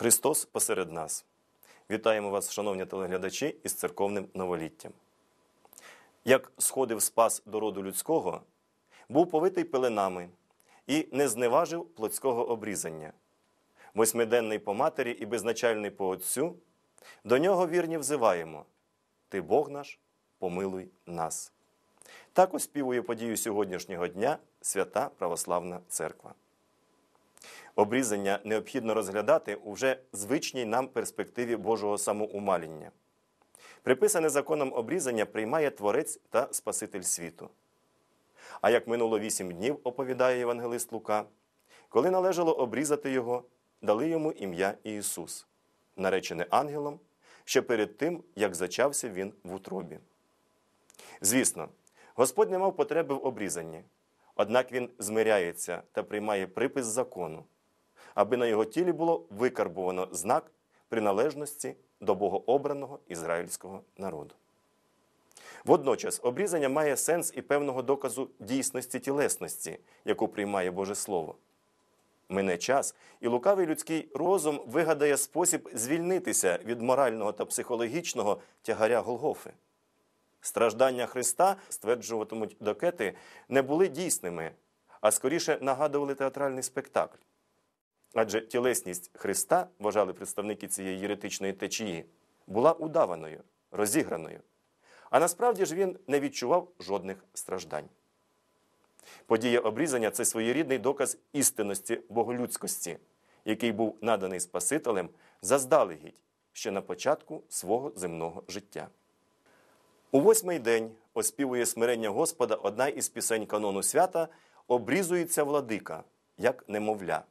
Христос посеред нас. Вітаємо вас, шановні телеглядачі, із церковним новоліттям. Як сходив спас до роду людського, був повитий пеленами і не зневажив плотського обрізання. Восьмиденний по матері і безначальний по Отцю, до нього вірні взиваємо Ти Бог наш, помилуй нас. Так оспівує подію сьогоднішнього дня свята Православна Церква. Обрізання необхідно розглядати у вже звичній нам перспективі Божого самоумаління. Приписане законом обрізання приймає Творець та Спаситель світу. А як минуло вісім днів, оповідає Євангелист Лука, коли належало обрізати його, дали йому ім'я Ісус, наречене ангелом, ще перед тим, як зачався він в утробі. Звісно, Господь не мав потреби в обрізанні, однак Він змиряється та приймає припис закону, аби на його тілі було викарбовано знак приналежності до богообраного ізраїльського народу. Водночас обрізання має сенс і певного доказу дійсності тілесності, яку приймає Боже Слово. Мине час, і лукавий людський розум вигадає спосіб звільнитися від морального та психологічного тягаря Голгофи. Страждання Христа, стверджуватимуть докети, не були дійсними, а скоріше нагадували театральний спектакль. Адже тілесність Христа, вважали представники цієї єретичної течії, була удаваною, розіграною. А насправді ж він не відчував жодних страждань. Подія обрізання це своєрідний доказ істинності боголюдськості, який був наданий Спасителем заздалегідь ще на початку свого земного життя. У восьмий день оспівує смирення Господа одна із пісень канону свята обрізується владика, як немовля,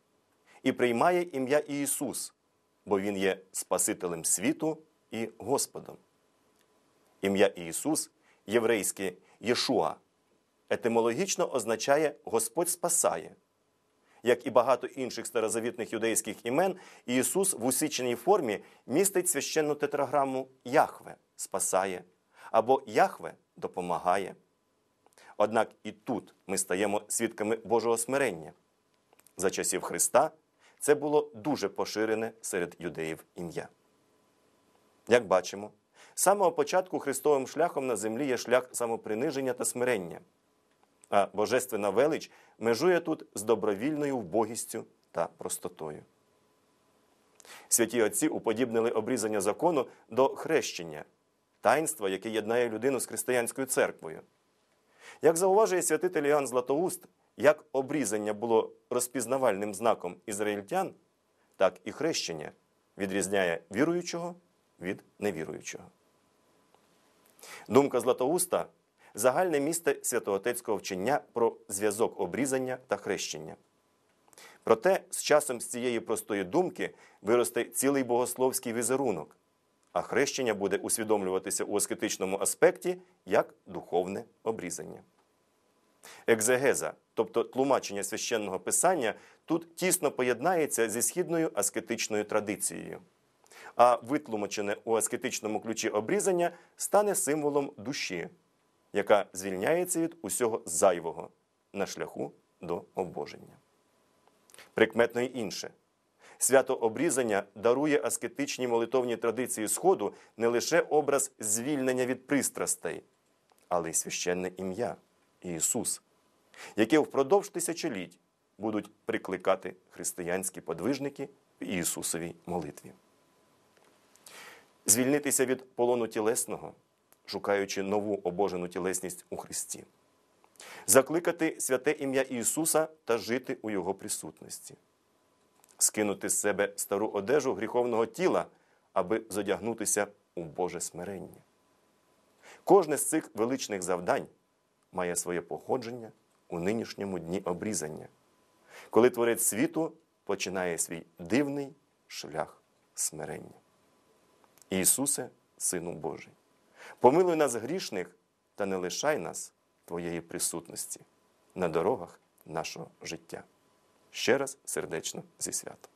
і приймає ім'я Ісус, бо Він є Спасителем світу і Господом. Ім'я Ісус, єврейське Єшуа, етимологічно означає Господь спасає. Як і багато інших старозавітних юдейських імен, Ісус в усіченій формі містить священну тетраграму Яхве спасає або Яхве допомагає. Однак і тут ми стаємо свідками Божого смирення. За часів Христа це було дуже поширене серед юдеїв ім'я. Як бачимо, з самого початку Христовим шляхом на землі є шлях самоприниження та смирення, а Божественна велич межує тут з добровільною вбогістю та простотою. Святі отці уподібнили обрізання закону до хрещення, таїнства, яке єднає людину з християнською церквою. Як зауважує святитель Іоанн Златоуст, як обрізання було розпізнавальним знаком ізраїльтян, так і хрещення відрізняє віруючого від невіруючого. Думка Златоуста загальне місце святоотецького вчення про зв'язок обрізання та хрещення. Проте з часом з цієї простої думки виросте цілий богословський візерунок, а хрещення буде усвідомлюватися у аскетичному аспекті як духовне обрізання. Екзегеза, тобто тлумачення священного писання, тут тісно поєднається зі східною аскетичною традицією. А витлумачене у аскетичному ключі обрізання стане символом душі, яка звільняється від усього зайвого на шляху до обоження. Прикметно й інше. Свято обрізання дарує аскетичній молитовній традиції Сходу не лише образ звільнення від пристрастей, але й священне ім'я Ісус, яке впродовж тисячоліть будуть прикликати християнські подвижники в Ісусовій молитві. Звільнитися від полону тілесного, шукаючи нову обожену тілесність у Христі, закликати святе ім'я Ісуса та жити у Його присутності скинути з себе стару одежу гріховного тіла, аби зодягнутися у Боже смирення. Кожне з цих величних завдань має своє походження у нинішньому дні обрізання, коли Творець світу починає свій дивний шлях смирення. Ісусе, Сину Божий, помилуй нас грішних та не лишай нас Твоєї присутності на дорогах нашого життя. Ще раз сердечно зі святом.